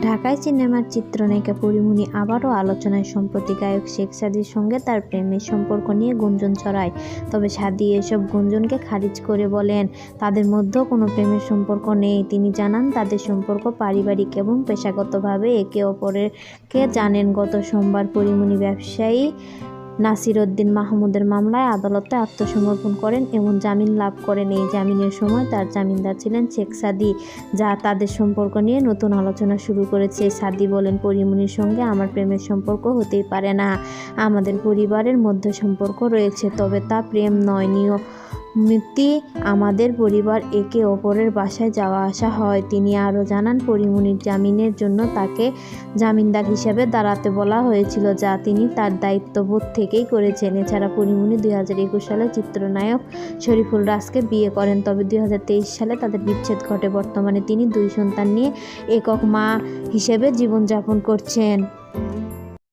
ঢাকায় সিনেমার চিত্রনায়িকা পরিমণি আবারও আলোচনায় সম্প্রতি গায়ক শেখ সাদির সঙ্গে তার প্রেমের সম্পর্ক নিয়ে গুঞ্জন ছড়ায়। তবে সাদি এসব গুঞ্জনকে খারিজ করে বলেন, তাদের মধ্যেও কোনো প্রেমের সম্পর্ক নেই। তিনি জানান, তাদের সম্পর্ক পারিবারিক এবং পেশাগতভাবে একে অপরকে জানেন। গত সোমবার পরিমণি ব্যবসায়ী নাসির উদ্দিন মাহমুদের মামলায় আদালতে আত্মসমর্পণ করেন এবং জামিন লাভ করেন। এই জামিনের সময় তার জামিনদার ছিলেন শেখ সাদি, যা তাদের সম্পর্ক নিয়ে নতুন আলোচনা শুরু করেছে। সাদি বলেন পরিমণির সঙ্গে আমার প্রেমের সম্পর্ক হতেই পারে না। আমাদের পরিবারের মধ্যে সম্পর্ক রয়েছে, তবে তা প্রেম নয় নিয়মিতি আমাদের পরিবার একে অপরের বাসায় যাওয়া আসা হয়। তিনি আরও জানান, পরিমণির জামিনের জন্য তাকে জামিনদার হিসেবে দাঁড়াতে বলা হয়েছিল, যা তিনি তার দায়িত্ববোধ থেকেই করেছেন। এছাড়া পরিমণি দুই হাজার একুশ সালে চিত্রনায়ক শরীফুল রাজকে বিয়ে করেন, তবে দুই হাজার তেইশ সালে তাদের বিচ্ছেদ ঘটে। বর্তমানে তিনি দুই সন্তান নিয়ে একক মা হিসেবে জীবনযাপন করছেন।